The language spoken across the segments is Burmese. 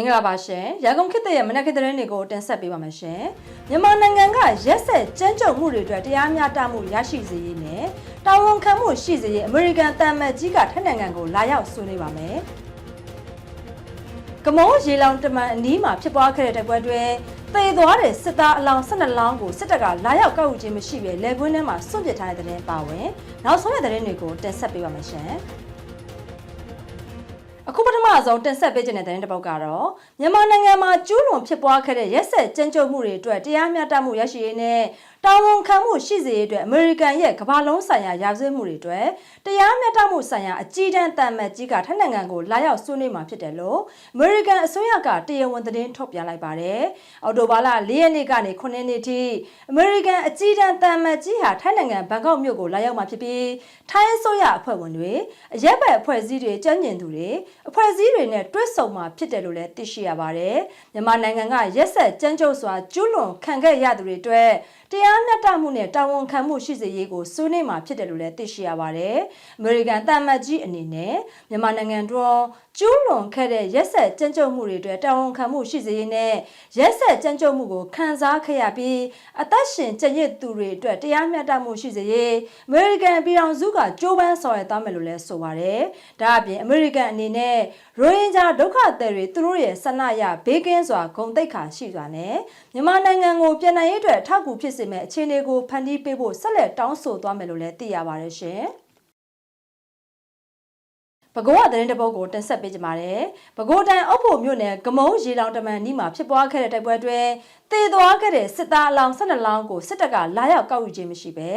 င်္ဂလာပါရှင်ရန်ကုန်ခေတ်သစ်ရဲ့မနက်ခင်းသတင်းတွေကိုတင်ဆက်ပေးပါမယ်ရှင်မြန်မာနိုင်ငံကရက်ဆက်ကြမ်းကြုတ်မှုတွေအတွက်တရားမျှတမှုရရှိစေရေးနဲ့တာဝန်ခံမှုရှိစေရေးအမေရိကန်တမ်မတ်ကြီးကထိုင်းနိုင်ငံကိုလာရောက်ဆွေးနွေးပါမယ်ကမောရေလောင်တမန်အနီးမှာဖြစ်ပွားခဲ့တဲ့တိုက်ပွဲတွင်သေသွားတဲ့စစ်သားအလောင်း12လောင်းကိုစစ်တပ်ကလာရောက်ကောက်ယူခြင်းမရှိဘဲလက်ကွင်းထဲမှာစွန့်ပစ်ထားတဲ့တဲ့တင်ပါဝင်နောက်ဆုံးရတဲ့တဲ့တွေကိုတင်ဆက်ပေးပါမယ်ရှင် အခုပထမဆုံးတင်ဆက်ပေးခြင်းတဲ့တဲ့တစ်ပုဒ်ကတော့မြန်မာနိုင်ငံမှာကျူးလွန်ဖြစ်ပွားခဲ့တဲ့ရက်ဆက်ကြမ်းကြုတ်မှုတွေအတွက်တရားမျှတမှုရရှိရေးနဲ့ တာဝန်ခံမှုရှိစေရေးအတွက်အမေရိကန်ရဲ့ကမ္ဘာလုံးဆိုင်ရာရာဇဝတ်မှုတွေအတွက်တရားမျှတမှုဆိုင်ရာအကြီးတန်းတန်မတ်ကြီးကထိုင်းနိုင်ငံကိုလာရောက်ဆွေးနွေးမှာဖြစ်တယ်လို့အမေရိကန်အစိုးရကတရားဝင်သတင်းထုတ်ပြန်လိုက်ပါတယ်။အော်တိုဘာလ၄ရက်နေ့ကနေ9ရက်နေ့ထိအမေရိကန်အကြီးတန်းတန်မတ်ကြီးဟာထိုင်းနိုင်ငံဘန်ကောက်မြို့ကိုလာရောက်မှာဖြစ်ပြီးထိုင်းအစိုးရအဖွဲ့ဝင်တွေအရက်ဘက်အဖွဲ့အစည်းတွေကြမ်းကျင်သူတွေအဖွဲ့အစည်းတွေနဲ့တွဲဆုံမှာဖြစ်တယ်လို့လည်းသိရှိရပါတယ်။မြန်မာနိုင်ငံကရက်ဆက်ကြမ်းကြုတ်စွာကျူးလွန်ခံခဲ့ရသူတွေအတွက် တရားမျှတမှုနဲ့တာဝန်ခံမှုရှိစေရေးကိုဆွေးနွေးမှာဖြစ်တယ်လို့လည်းသိရှိရပါတယ်။အမေရိကန်တမတ်ကြီးအနေနဲ့မြန်မာနိုင်ငံတွင်ကျူးလွန်ခဲ့တဲ့ရက်ဆက်ကြမ်းကြုတ်မှုတွေအတွက်တာဝန်ခံမှုရှိစေရေးနဲ့ရက်ဆက်ကြမ်းကြုတ်မှုကိုခံစားခဲ့ရပြီးအသက်ရှင်ကျင့်ရစ်သူတွေအတွက်တရားမျှတမှုရှိစေရေးအမေရိကန်ပြည်ထောင်စုကကြိုးပမ်းဆောင်ရွက်သွားမယ်လို့လည်းဆိုပါတယ်။ဒါအပြင်အမေရိကန်အနေနဲ့ရိုဟင်ဂျာဒုက္ခသည်တွေသူတို့ရဲ့ဆန္ဒရဘေးကင်းစွာဂုဏ်သိက္ခာရှိစွာနဲ့မြန်မာနိုင်ငံကိုပြည်내ရေးအတွက်အထောက်အကူဖြစ်စေမယ့်အခြေအနေကိုဖန်တီးပေးဖို့ဆက်လက်တောင်းဆိုသွားမယ်လို့လည်းသိရပါတယ်ရှင်။ပဲခူးကသတင်းတပုတ်ကိုတင်ဆက်ပေးကြပါမယ်။ပဲခူးတိုင်းအုပ်ဖို့မြို့နယ်ကမုံရေလောင်တမန်နီးမှာဖြစ်ပွားခဲ့တဲ့တိုက်ပွဲတွင်တည်သွားခဲ့တဲ့စစ်သားအလောင်း12လောင်းကိုစစ်တပ်ကလာရောက်ကောက်ယူခြင်းမရှိပဲ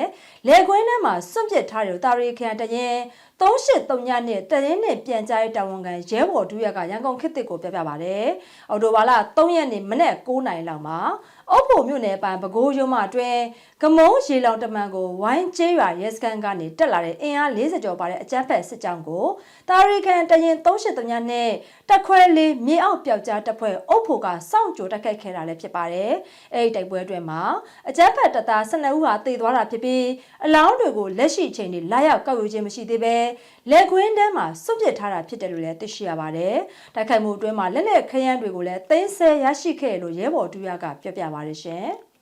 လေခွင်းထဲမှာစွန့်ပစ်ထားတဲ့တာရီခရိုင်တရင်383ညနဲ့တရင်နဲ့ပြန်ကြားရေးတာဝန်ခံရဲဘော်ဒူရကရန်ကုန်ခေတ်တစ်ကိုပြပြပါတယ်။အော်တိုဘာလ3ရက်နေ့မနက်9:00နာရီလောက်မှာ အုပ်ဖို့မြို့နယ်ပိုင်းပဲခူးရုံးမအတွင်းကမုံရေလောင်တမန်ကိုဝိုင်းကျေးရွာရဲစခန်းကနေတက်လာတဲ့အင်အား40ကျော်ပါတဲ့အကြမ်းဖက်စစ်ကြောင်းကိုတာရီခန်တရင်383ညနဲ့တက်ခွဲလေးမြေအောက်ပျောက်ကြားတပ်ဖွဲ့အုပ်ဖို့ကစောင့်ကြိုတက်ခိုက်ခဲ့တာလည်းဖြစ်ပါတယ်။အဲဒီတိုက်ပွဲအတွင်းမှာအကြမ်းဖက်တပ်သား12ဦးဟာတေသွားတာဖြစ်ပြီးအလောင်းတွေကိုလက်ရှိအချိန်ထိလာရောက်ကောက်ယူခြင်းမရှိသေးပဲလက်ခွင်းတန်းမှာစွန့်ပစ်ထားတာဖြစ်တယ်လို့လည်းသိရှိရပါတယ်။တိုက်ခိုက်မှုအတွင်းမှာလက်လက်ခရမ်းတွေကိုလည်းသိမ်းဆဲရရှိခဲ့လို့ရဲဘော်ဒူရကပြောပြပါတယ်ရှင်။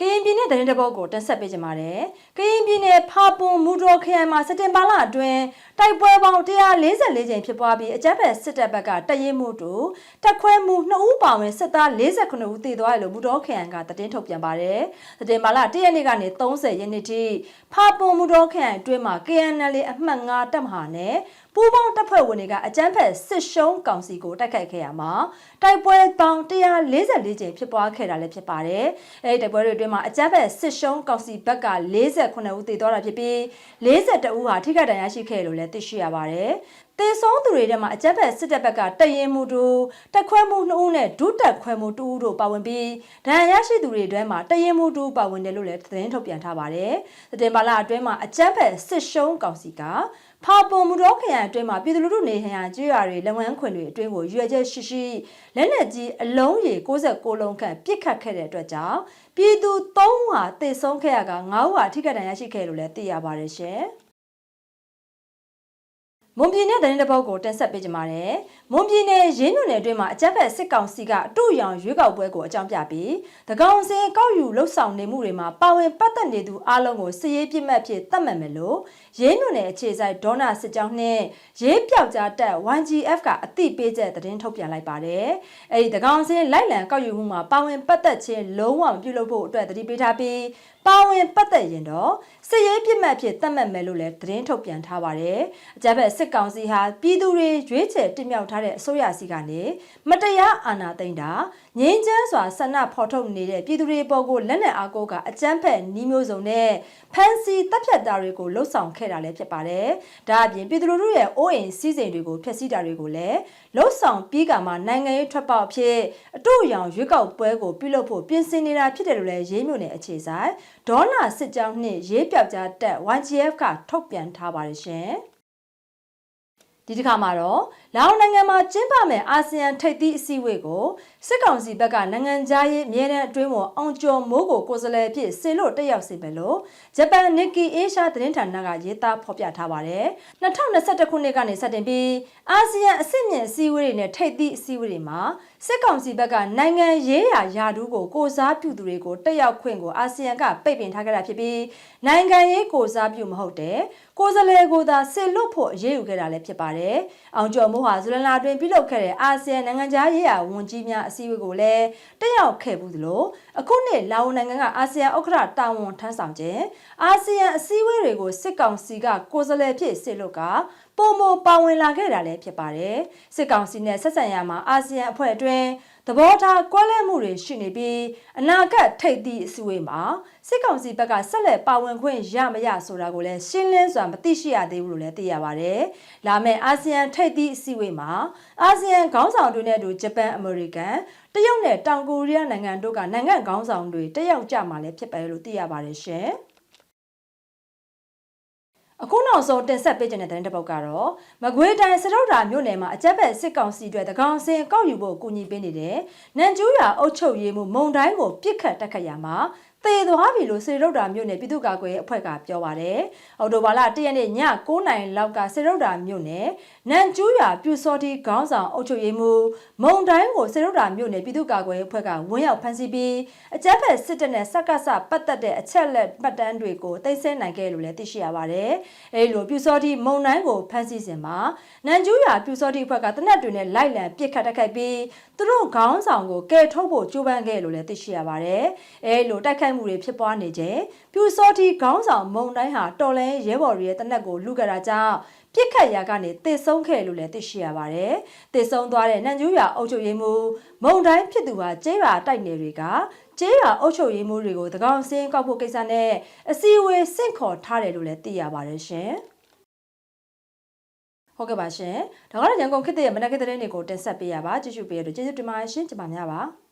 ကရင်ပြည်နယ်သတင်းတပုတ်ကိုတင်ဆက်ပေးကြပါမယ်။ကရင်ပြည်နယ်ဖာပွန်မူတော်ခရိုင်မှာစက်တင်ဘာလအတွင်းတိုက်ပွဲပေါင်း144ကြိမ်ဖြစ်ပွားပြီးအကြမ်းဖက်စစ်တပ်ဘက်ကတရင်မှုတို့တက်ခွဲမှု2ဦးပါဝင်စစ်သား48ဦးသေသွားတယ်လို့မူတော်ခရိုင်ကသတင်းထုတ်ပြန်ပါတယ်။စက်တင်ဘာလ1ရက်နေ့ကနေ30ရက်နေ့ထိဖာပွန်မူတော်ခရိုင်အတွင်းမှာ KNL အမှတ်9တပ်မဟာနဲ့ ပူးပေါင်းတပ်ဖွဲ့ဝင်တွေကအကြမ်းဖက်စစ်ရှုံးကောင်စီကိုတိုက်ခိုက်ခဲ့ရမှာတိုက်ပွဲပေါင်း144ကြိမ်ဖြစ်ပွားခဲ့တာလည်းဖြစ်ပါတယ်။အဲဒီတိုက်ပွဲတွေအတွင်းမှာအကြမ်းဖက်စစ်ရှုံးကောင်စီဘက်က48ဦးသေသွားတာဖြစ်ပြီး42ဦးဟာထိခိုက်ဒဏ်ရာရှိခဲ့လို့လည်းသိရှိရပါတယ်။တေဆုံးသူတွေထဲမှာအကြက်ဖက်စစ်တပ်ဘက်ကတရင်မှုတို့တက်ခွဲမှု2ဦးနဲ့ဒုတက်ခွဲမှု2ဦးတို့ပါဝင်ပြီးဒဏ်ရာရရှိသူတွေထဲမှာတရင်မှု2ပါဝင်တယ်လို့လည်းသတင်းထုတ်ပြန်ထားပါတယ်။စတင်ပါလာအတွင်းမှာအကြက်ဖက်စစ်ရှုံးကောင်စီက ဖာပုံမူတော်ခရိုင်အတွင်းမှာပြည်သူလူထုနေထိုင်ရာကျွော်တွေလက်ဝန်းခွင်တွေအတွင်းကိုရွေချက်ရှိရှိလက်နက်ကြီးအလုံးရေ69လုံးခန့်ပစ်ခတ်ခဲ့တဲ့အတွက်ကြောင့်ပြည်သူ3ဦးဟာတေဆုံးခဲ့ရက9ဦးဟာထိခိုက်ဒဏ်ရာရှိခဲ့လို့လည်းသိရပါတယ်ရှင်။မွန်ပြည်နယ်သတင်းတစ်ပုဒ်ကိုတင်ဆက်ပေးကြပါမယ်။မွန်ပြည်နယ်ရင်းညွနယ်အတွင်းမှာအကြမ်းဖက်စစ်ကောင်စီကအတူရောင်ရွေးကောက်ပွဲကိုအကြောင်းပြပြီးတကောင်စင်ကောက်ယူလှုပ်ဆောင်နေမှုတွေမှာပါဝင်ပတ်သက်နေသူအလုံးကိုစစ်ရေးပြစ်မှတ်ဖြစ်သတ်မှတ်မယ်လို့ရင်းညွနယ်အခြေစိုက်ဒေါနာစစ်ကြောင်းနှင့်ရေးပြောက်ကြားတက် 1GF ကအသိပေးချက်သတင်းထုတ်ပြန်လိုက်ပါတယ်။အဲဒီတကောင်စင်လိုက်လံကောက်ယူမှုမှာပါဝင်ပတ်သက်ခြင်းလုံးဝမပြုလုပ်ဖို့အတွက်တတိပေးထားပြီးပါဝင်ပတ်သက်ရင်တော့စစ်ရေးပြစ်မှတ်ဖြစ်သတ်မှတ်မယ်လို့လည်းသတင်းထုတ်ပြန်ထားပါတယ်။အကြမ်းဖက်စစ်ကောင်စီဟာပြည်သူတွေရွေးချယ်တင်မြှောက်ထားတဲ့အစိုးရစီကနေမတရားအာဏာသိမ်းတာငြိမ်းချမ်းစွာဆန္ဒဖော်ထုတ်နေတဲ့ပြည်သူတွေပေါ်ကိုလက်နက်အားကိုးကအကြမ်းဖက်နှီးမျိုးစုံနဲ့ဖန်စီတပ်ဖြတ်တာတွေကိုလှုပ်ဆောင်ခဲ့တာလည်းဖြစ်ပါတယ်။ဒါအပြင်ပြည်သူလူထုရဲ့အိုးအိမ်စီးစိမ်တွေကိုဖျက်ဆီးတာတွေကိုလည်းလှုပ်ဆောင်ပြီးကမှနိုင်ငံရေးထွက်ပေါက်ဖြစ်အတူရောင်ရွေးကောက်ပွဲကိုပြုလုပ်ဖို့ပြင်ဆင်နေတာဖြစ်တယ်လို့လည်းရေးမြို့နယ်အခြေဆိုင်ဒေါနာစစ်ကြောင်းနှင့်ရေးပြောက်ကြားတက် YGF ကထုတ်ပြန်ထားပါတယ်ရှင်။ ဒီတစ်ခါမှာတော့လာအိုနိုင်ငံမှာကျင်းပမယ်အာဆီယံထိပ်သီးအစည်းအဝေးကို စစ်ကောင်စီဘက်ကနိုင်ငံသားရေးအမြဲတမ်းအတွင်းပေါ်အောင်ကျော်မိုးကိုကိုယ်စားလှယ်အဖြစ်ဆေလို့တက်ရောက်စေမယ်လို့ဂျပန်နစ်ကီအေးရှားသတင်းဌာနကရေးသားဖော်ပြထားပါတယ်။2021ခုနှစ်ကနေစတင်ပြီးအာဆီယံအဆင့်မြင့်အစည်းအဝေးတွေနဲ့ထိပ်သီးအစည်းအဝေးတွေမှာစစ်ကောင်စီဘက်ကနိုင်ငံရေးရာယာဒူးကိုကိုစားပြုသူတွေကိုတက်ရောက်ခွင့်ကိုအာဆီယံကပိတ်ပင်ထားကြတာဖြစ်ပြီးနိုင်ငံရေးကိုစားပြုမဟုတ်တဲ့ကိုယ်စားလှယ်ကိုသာဆေလွတ်ဖို့အရေးယူခဲ့တာလည်းဖြစ်ပါတယ်။အောင်ကျော်မိုးဟာဇူလန်လာတွင်ပြုလုပ်ခဲ့တဲ့အာဆီယံနိုင်ငံသားရေးရာဝန်ကြီးများအစည်းအဝေးကိုလည်းတက်ရောက်ခဲ့ဘူးသလိုအခုနှစ်လာအိုနိုင်ငံကအာဆီယံဥက္ကဋ္ဌတာဝန်ထမ်းဆောင်ခြင်းအာဆီယံအစည်းအဝေးတွေကိုစစ်ကောင်စီကကိုယ်စားလှယ်ဖြစ်ဆေလွတ်ကပုံမပါဝင်လာခဲ့တာလည်းဖြစ်ပါတယ်။စစ်ကောင်စီနဲ့ဆက်ဆံရမှာအာဆီယံအဖွဲ့အတွင်း သဘောထားကွဲလွဲမှုတွေရှိနေပြီးအနာဂတ်ထိပ်သီးအစည်းအဝေးမှာစစ်ကောင်စီဘက်ကဆက်လက်ပါဝင်ခွင့်ရမရဆိုတာကိုလည်းရှင်းလင်းစွာမသိရှိရသေးဘူးလို့လည်းသိရပါတယ်။လာမယ့်အာဆီယံထိပ်သီးအစည်းအဝေးမှာအာဆီယံခေါင်းဆောင်တွေနဲ့အတူဂျပန်အမေရိကန်တရုတ်နဲ့တောင်ကိုရီးယားနိုင်ငံတို့ကနိုင်ငံခေါင်းဆောင်တွေတက်ရောက်ကြမှာလည်းဖြစ်တယ်လို့သိရပါတယ်ရှင်။ အခုနောက်ဆုံးတင်ဆက်ပေးခြင်းတဲ့တဲ့တစ်ပုတ်ကတော့မကွေးတိုင်းစရုပ်ဓာမြို့နယ်မှာအကြက်ဘက်စစ်ကောင်စီတွေတကောင်စင်ကောက်ယူဖို့ကူညီပေးနေတဲ့နန်ကျူးရအုပ်ချုပ်ရေးမှုမုံတိုင်းကိုပြစ်ခတ်တက်ခတ်ရမှာ သေသွားပြီလို့စေရုတ်တာမြို့နယ်ပြည်သူ့ကာကွယ်ရေးအဖွဲ့ကပြောပါတယ်။အော်တိုဘာလ၁ရက်နေ့ည9:00နာရီလောက်ကစေရုတ်တာမြို့နယ်နန်ကျူးရွာပြူစောတိခေါင်းဆောင်အုပ်ချုပ်ရေးမှူးမုံတိုင်းကိုစေရုတ်တာမြို့နယ်ပြည်သူ့ကာကွယ်ရေးအဖွဲ့ကဝန်းရောက်ဖမ်းဆီးပြီးအကြမ်းဖက်စစ်တပ်နဲ့စက္ကစပတ်သက်တဲ့အချက်လက်ပတ်တန်းတွေကိုသိမ်းဆည်းနိုင်ခဲ့လို့လည်းသိရှိရပါတယ်။အဲဒီလိုပြူစောတိမုံတိုင်းကိုဖမ်းဆီးစဉ်မှာနန်ကျူးရွာပြူစောတိအဖွဲ့ကတနက်တွေနဲ့လိုက်လံပစ်ခတ်တိုက်ခိုက်ပြီးသူတို့ခေါင်းဆောင်ကိုကယ်ထုတ်ဖို့ကြိုးပမ်းခဲ့လို့လည်းသိရှိရပါတယ်။အဲလိုတိုက်ခိုက်မှုတွေဖြစ်ပွားနေခြင်းပြူစောတိခေါင်းဆောင်မုံတိုင်းဟာတော်လဲရဲဘော်တွေရဲ့တနက်ကိုလူကြတာကြောင့်ပြစ်ခတ်ရာကနေတည်ဆုံးခဲ့လို့လည်းသိရှိရပါတယ်။တည်ဆုံးသွားတဲ့နန်ကျူးရွာအုပ်ချုပ်ရေးမှူးမုံတိုင်းဖြစ်သူဟာကျေးရွာတိုက်နယ်တွေကကျေးရွာအုပ်ချုပ်ရေးမှူးတွေကိုတကောင်စင်းကောက်ဖို့ကိစ္စနဲ့အစည်းအဝေးစင့်ခေါ်ထားတယ်လို့လည်းသိရပါတယ်ရှင်။ဟုတ်ကဲ့ပါရှင်။ဒါကတော့ရန်ကုန်ခေတ်ရဲ့မနက်ခင်းသတင်းတွေကိုတင်ဆက်ပေးရပါကြည့်ရှုပေးရတော့ကျေးဇူးတင်ပါတယ်ရှင်။ကျွန်မများပါ။